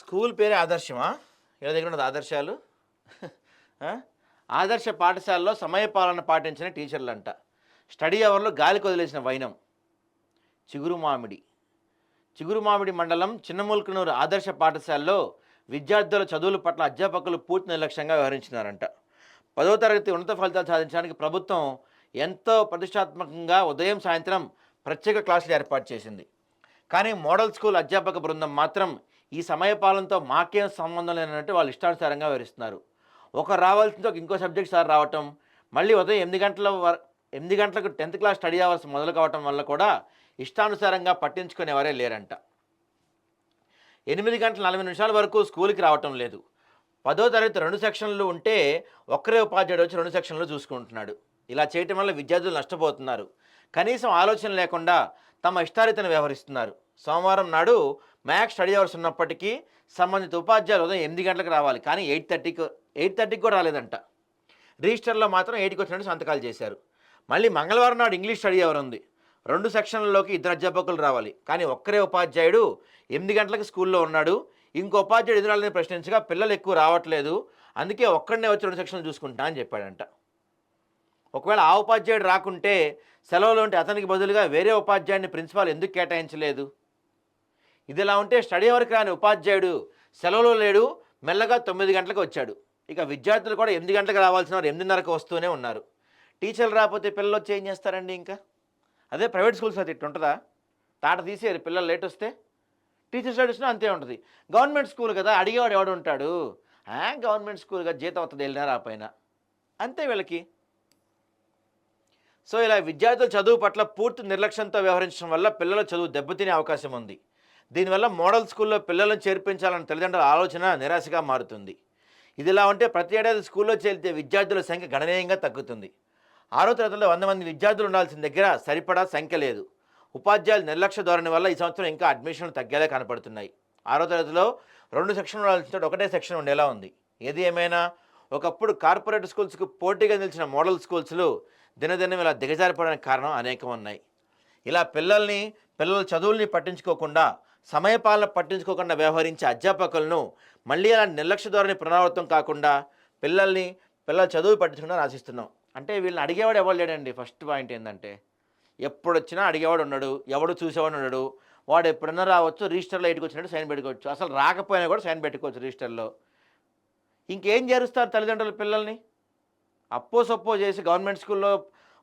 School పేరే ఆదర్శమా? ఇలా దగ్గర ఉన్నది ఆదర్శాలు? ఆదర్శ పాఠశాలలో సమయపాలన పాటించిన టీచర్లు అంట స్టడీ అవర్లో గాలి కొదిలేసిన వైనం. చిగురు మామిడి. చిగురు మామిడి మండలం చిన్నముల్కనూరు ఆదర్శ పాఠశాలలో విద్యార్థుల చదువుల పట్ల అధ్యాపకులు పూర్తి నిర్లక్ష్యంగా వ్యవహరించినారంట. పదో తరగతి ఉన్నత ఫలితాలు సాధించడానికి ప్రభుత్వం ఎంతో ప్రతిష్టాత్మకంగా ఉదయం సాయంత్రం ప్రత్యేక క్లాసులు ఏర్పాటు చేసింది. కానీ మోడల్ స్కూల్ అధ్యాపక బృందం మాత్రం ఈ సమయపాలనతో మాకేం సంబంధం లేనట్టు వాళ్ళు ఇష్టానుసారంగా వివరిస్తున్నారు. ఒక రావాల్సింది ఒక ఇంకో సబ్జెక్ట్ సార్ రావటం మళ్ళీ ఉదయం ఎనిమిది గంటల వర ఎనిమిది గంటలకు టెన్త్ క్లాస్ స్టడీ అవర్స్ మొదలు కావటం వల్ల కూడా ఇష్టానుసారంగా పట్టించుకునేవారే లేరంట. ఎనిమిది గంటల నలభై నిమిషాల వరకు స్కూల్కి రావటం లేదు. పదో తరగతి రెండు సెక్షన్లు ఉంటే ఒక్కరే ఉపాధ్యాయుడు వచ్చి రెండు సెక్షన్లు చూసుకుంటున్నాడు. ఇలా చేయటం వల్ల విద్యార్థులు నష్టపోతున్నారు. కనీసం ఆలోచన లేకుండా తమ ఇష్టారీతను వ్యవహరిస్తున్నారు. సోమవారం నాడు మ్యాథ్స్ స్టడీ అవర్స్ ఉన్నప్పటికీ సంబంధిత ఉపాధ్యాయులు ఉదయం ఎనిమిది గంటలకు రావాలి. కానీ ఎయిట్ థర్టీకి ఎయిట్ థర్టీకి కూడా రాలేదంట. రిజిస్టర్లో మాత్రం ఎయిట్కి వచ్చినట్టు సంతకాలు చేశారు. మళ్ళీ మంగళవారం నాడు ఇంగ్లీష్ స్టడీ అవర్ ఉంది. రెండు సెక్షన్లలోకి ఇద్దరు అధ్యాపకులు రావాలి. కానీ ఒక్కరే ఉపాధ్యాయుడు ఎనిమిది గంటలకు స్కూల్లో ఉన్నాడు. ఇంకో ఉపాధ్యాయుడు ఎదురాలని ప్రశ్నించగా పిల్లలు ఎక్కువ రావట్లేదు. అందుకే ఒక్కడనే వచ్చి రెండు సెక్షన్లు చూసుకుంటా అని చెప్పాడంట. ఒకవేళ ఆ ఉపాధ్యాయుడు రాకుంటే సెలవులో ఉంటే అతనికి బదులుగా వేరే ఉపాధ్యాయుడిని ప్రిన్సిపాల్ ఎందుకు కేటాయించలేదు? ఇది ఇలా ఉంటే స్టడీ అవర్కి రాని ఉపాధ్యాయుడు సెలవులో లేడు మెల్లగా తొమ్మిది గంటలకు వచ్చాడు. ఇక విద్యార్థులు కూడా ఎనిమిది గంటలకు రావాల్సిన వారు ఎనిమిదిన్నరకు వస్తూనే ఉన్నారు. టీచర్లు రాకపోతే పిల్లలు వచ్చి ఏం చేస్తారండి ఇంకా? అదే ప్రైవేట్ స్కూల్స్ అయితే ఇట్టు ఉంటుందా? తాట తీసేయారు పిల్లలు లేట్ వస్తే. టీచర్ స్టడీస్లో అంతే ఉంటుంది. గవర్నమెంట్ స్కూల్ కదా అడిగేవాడు ఎవడు ఉంటాడు? గవర్నమెంట్ స్కూల్గా జీతం వస్తుంది వెళ్ళినారా ఆ పైన అంతే వీళ్ళకి. సో ఇలా విద్యార్థుల చదువు పట్ల పూర్తి నిర్లక్ష్యంతో వ్యవహరించడం వల్ల పిల్లల చదువు దెబ్బతినే అవకాశం ఉంది. దీనివల్ల మోడల్ స్కూల్లో పిల్లలను చేర్పించాలన్న తల్లిదండ్రుల ఆలోచన నిరాశగా మారుతుంది. ఇదిలా ఉంటే ప్రతి ఏడాది స్కూల్లో చేరితే విద్యార్థుల సంఖ్య గణనీయంగా తగ్గుతుంది. ఆరో తరగతిలో వంద మంది విద్యార్థులు ఉండాల్సిన దగ్గర సరిపడా సంఖ్య లేదు. ఉపాధ్యాయుల నిర్లక్ష్య ధోరణి వల్ల ఈ సంవత్సరం ఇంకా అడ్మిషన్లు తగ్గేలా కనపడుతున్నాయి. ఆరో తరగతిలో రెండు సెక్షన్లు ఉండాల్సిన ఒకటే సెక్షన్ ఉండేలా ఉంది. ఏది ఏమైనా ఒకప్పుడు కార్పొరేట్ స్కూల్స్కు పోటీగా నిలిచిన మోడల్ స్కూల్స్లు దినదినం ఇలా దిగజారిపోవడానికి కారణం అనేకం ఉన్నాయి. ఇలా పిల్లల్ని పిల్లల చదువుల్ని పట్టించుకోకుండా సమయపాలన పట్టించుకోకుండా వ్యవహరించే అధ్యాపకులను మళ్ళీ అలా నిర్లక్ష్య ధోరణి పునరావృతం కాకుండా పిల్లల్ని పిల్లల చదువు పట్టించుకుండా ఆశిస్తున్నాం. అంటే వీళ్ళని అడిగేవాడు ఎవరు లేడండి? ఫస్ట్ పాయింట్ ఏంటంటే ఎప్పుడు వచ్చినా అడిగేవాడు ఉన్నాడు ఎవడు చూసేవాడు ఉన్నాడు వాడు ఎప్పుడన్నా రావచ్చు రిజిస్టర్లో ఎయిట్కి వచ్చినట్టు సైన్ పెట్టుకోవచ్చు. అసలు రాకపోయినా కూడా సైన్ పెట్టుకోవచ్చు రిజిస్టర్లో. ఇంకేం చేరుస్తారు తల్లిదండ్రులు పిల్లల్ని? అప్పో సొప్పో చేసి గవర్నమెంట్ స్కూల్లో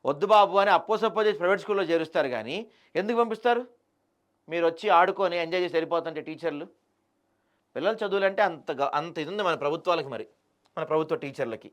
వద్దు బాబు అని అప్పో సొప్పో చేసి ప్రైవేట్ స్కూల్లో చేరుస్తారు కానీ ఎందుకు పంపిస్తారు? మీరు వచ్చి ఆడుకొని ఎంజాయ్ చేసి వెళ్ళిపోతుంటే టీచర్లు? పిల్లల చదువులంటే అంత అంత ఇది ఉంది మన ప్రభుత్వాలకి మరి మన ప్రభుత్వ టీచర్లకి.